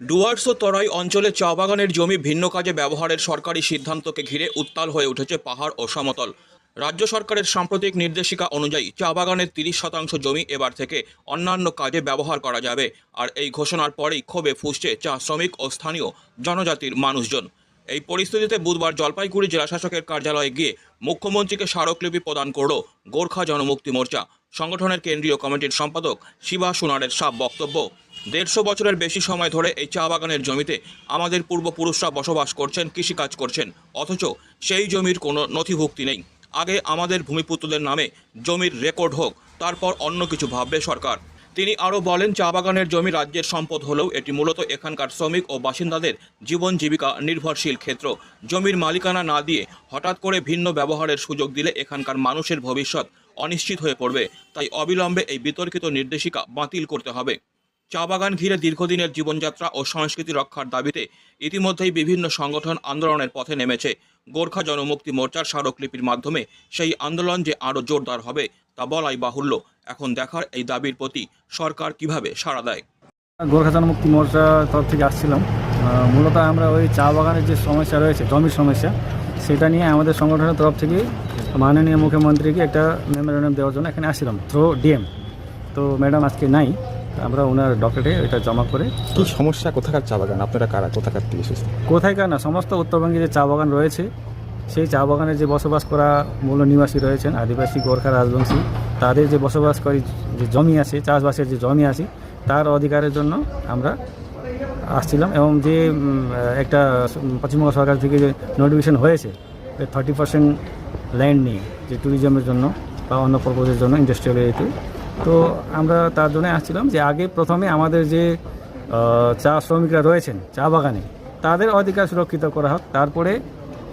ডুয়ার্সো তরাই অঞ্চলে চা বাগানের জমি ভিন্ন কাজে ব্যবহারের সরকারি সিদ্ধান্তকে ঘিরে উত্তাল হয়ে উঠেছে পাহাড় ও সমতল। রাজ্য সরকারের সাম্প্রতিক নির্দেশিকা অনুযায়ী চা বাগানের তিরিশ শতাংশ জমি এবার থেকে অন্যান্য কাজে ব্যবহার করা যাবে, আর এই ঘোষণার পরেই ক্ষোভে ফুসছে চা শ্রমিক ও স্থানীয় জনজাতির মানুষজন। এই পরিস্থিতিতে বুধবার জলপাইগুড়ি জেলাশাসকের কার্যালয়ে গিয়ে মুখ্যমন্ত্রীকে স্মারকলিপি প্রদান করল গোর্খা জনমুক্তি মোর্চা। সংগঠনের কেন্দ্রীয় কমিটির সম্পাদক শিবা সোনারের সাব বক্তব্য। দেড়শো বছরের বেশি সময় ধরে এই চা বাগানের জমিতে আমাদের পূর্বপুরুষরা বসবাস করছেন, কৃষিকাজ করছেন। অথচ সেই জমির কোনো নথিভুক্তি নেই। আগে আমাদের ভূমিপুত্রদের নামে জমির রেকর্ড হোক, তারপর অন্য কিছু ভাববে সরকার। তিনি আরও বলেন, চা বাগানের জমি রাজ্যের সম্পদ হলেও এটি মূলত এখানকার শ্রমিক ও বাসিন্দাদের জীবন জীবিকা নির্ভরশীল ক্ষেত্র। জমির মালিকানা না দিয়ে হঠাৎ করে ভিন্ন ব্যবহারের সুযোগ দিলে এখানকার মানুষের ভবিষ্যৎ অনিশ্চিত হয়ে পড়বে। তাই অবিলম্বে এই বিতর্কিত নির্দেশিকা বাতিল করতে হবে। চা বাগান ঘিরে দীর্ঘদিনের জীবনযাত্রা ও সংস্কৃতি রক্ষার দাবিতে ইতিমধ্যেই বিভিন্ন সংগঠন আন্দোলনের পথে নেমেছে। গোর্খা জনমুক্তি মোর্চার স্মারকলিপির মাধ্যমে সেই আন্দোলন যে আরও জোরদার হবে তা বলাই বাহুল্য। এখন দেখার এই দাবির প্রতি সরকার কীভাবে সাড়া দেয়? গোর্খা জনমুক্তি মোর্চা তরফ থেকে আসছিলাম। মূলত আমরা ওই চা বাগানের যে সমস্যা রয়েছে, জমির সমস্যা, সেটা নিয়ে আমাদের সংগঠনের তরফ থেকে মাননীয় মুখ্যমন্ত্রীকে একটা মেমোরেন্ডাম দেওয়ার জন্য এখানে আসছিলাম। থ্রো ডিএম তো ম্যাডাম আজকে নাই। আমরা ওনার ডকেটে এটা জমা করে কি সমস্যা? কোথাকার চা বাগান? আপনারা কারা? কোথাকার থেকে এসেছেন? কোথায়কার না সমস্ত উত্তরবঙ্গে যে চা বাগান রয়েছে সেই চা বাগানে যে বসবাস করা মূল নিবাসী রয়েছেন আদিবাসী গোর্খা রাজবংশী তাদের যে বসবাস বসবাসকারী যে জমি আছে চাষবাসের যে জমি আছে তার অধিকারের জন্য আমরা আসছিলাম এবং যে একটা পশ্চিমবঙ্গ সরকার থেকে যে নোটিফিকেশন হয়েছে থার্টি পার্সেন্ট ল্যান্ড নিয়ে যে ট্যুরিজমের জন্য বা অন্য পারপোজের জন্য ইন্ডাস্ট্রিয়াল এরিয়াতে তো আমরা তার জন্য আসছিলাম যে আগে প্রথমে আমাদের যে চা শ্রমিকরা রয়েছেন চা বাগানে, তাদের অধিকার সুরক্ষিত করা হোক, তারপরে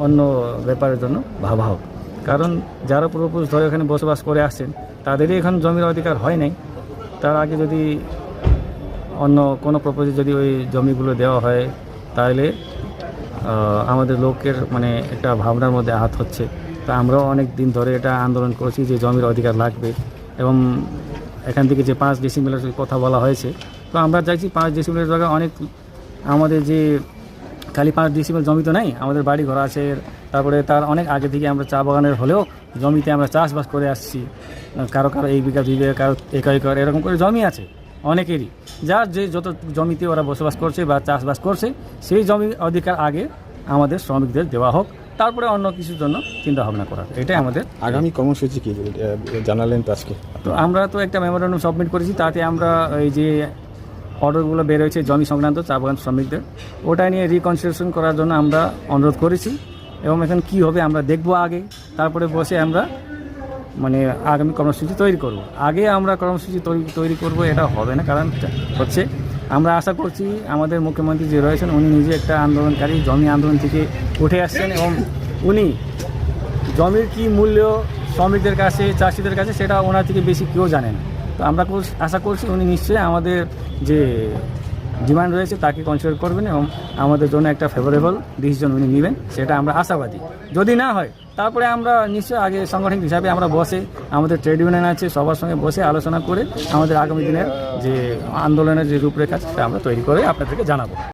অন্য ব্যাপারের জন্য ভাবা হোক। কারণ যারা পূর্বপুরুষ ধরে এখানে বসবাস করে আসছেন, তাদেরই এখন জমির অধিকার হয় নাই। তার আগে যদি অন্য কোনো প্রপোজে যদি ওই জমিগুলো দেওয়া হয়, তাহলে আমাদের লোকের মানে একটা ভাবনার মধ্যে আঘাত হচ্ছে। তা আমরাও অনেক দিন ধরে এটা আন্দোলন করছি যে জমির অধিকার লাগবে এবং এখান থেকে যে পাঁচ ডিসিমিলের কথা বলা হয়েছে। তো আমরা চাইছি পাঁচ ডিসিমিলের জায়গায় অনেক আমাদের যে খালি পাঁচ ডিসিমিল জমি তো নেই, আমাদের বাড়ি ঘর আছে, তারপরে তার অনেক আগে থেকে আমরা চা বাগানের হলেও জমিতে আমরা চাষবাস করে আসছি। কারও কারও এই বিঘা দুই বিঘা, কারও একর একর, এরকম করে জমি আছে অনেকেরই। যার যে যত জমিতে ওরা বসবাস করছে বা চাষবাস করছে, সেই জমি অধিকার আগে আমাদের শ্রমিকদের দেওয়া হোক। তারপরে অন্য কিছুর জন্য চিন্তা ভাবনা করা। এটাই আমাদের। আগামী কর্মসূচি কি জানালেন তো আজকে? তো আমরা তো একটা মেমোরেন্ডাম সাবমিট করেছি তাতে আমরা এই যে অর্ডারগুলো বের হয়েছে জমি সংক্রান্ত চা বাগান শ্রমিকদের ওটা নিয়ে রিকনসিডারেশন করার জন্য আমরা অনুরোধ করেছি এবং এখন কি হবে আমরা দেখব আগে। তারপরে বসে আমরা মানে আগামী কর্মসূচি তৈরি করব। আগে আমরা কর্মসূচি তৈরি তৈরি করব এটা হবে না কারণ হচ্ছে আমরা আশা করছি আমাদের মুখ্যমন্ত্রী যে রয়েছেন, উনি নিজে একটা আন্দোলনকারী, জমি আন্দোলন থেকে উঠে আসছেন এবং উনি জমির কি মূল্য, শ্রমিকদের কাছে, চাষিদের কাছে, সেটা ওনার থেকে বেশি কেউ জানেন তো আমরা আশা করছি উনি নিশ্চয়ই আমাদের যে ডিমান্ড রয়েছে তাকে কনসিডার করবেন এবং আমাদের জন্য একটা ফেভারেবল ডিসিশন উনি নেবেন, সেটা আমরা আশাবাদী। যদি না হয়, তারপরে আমরা নিশ্চয়ই আগে সাংগঠনিক হিসাবে আমরা বসে, আমাদের ট্রেড ইউনিয়ন আছে, সবার সঙ্গে বসে আলোচনা করে আমাদের আগামী দিনের যে আন্দোলনের যে রূপরেখা সেটা আমরা তৈরি করে আপনাদেরকে জানাব।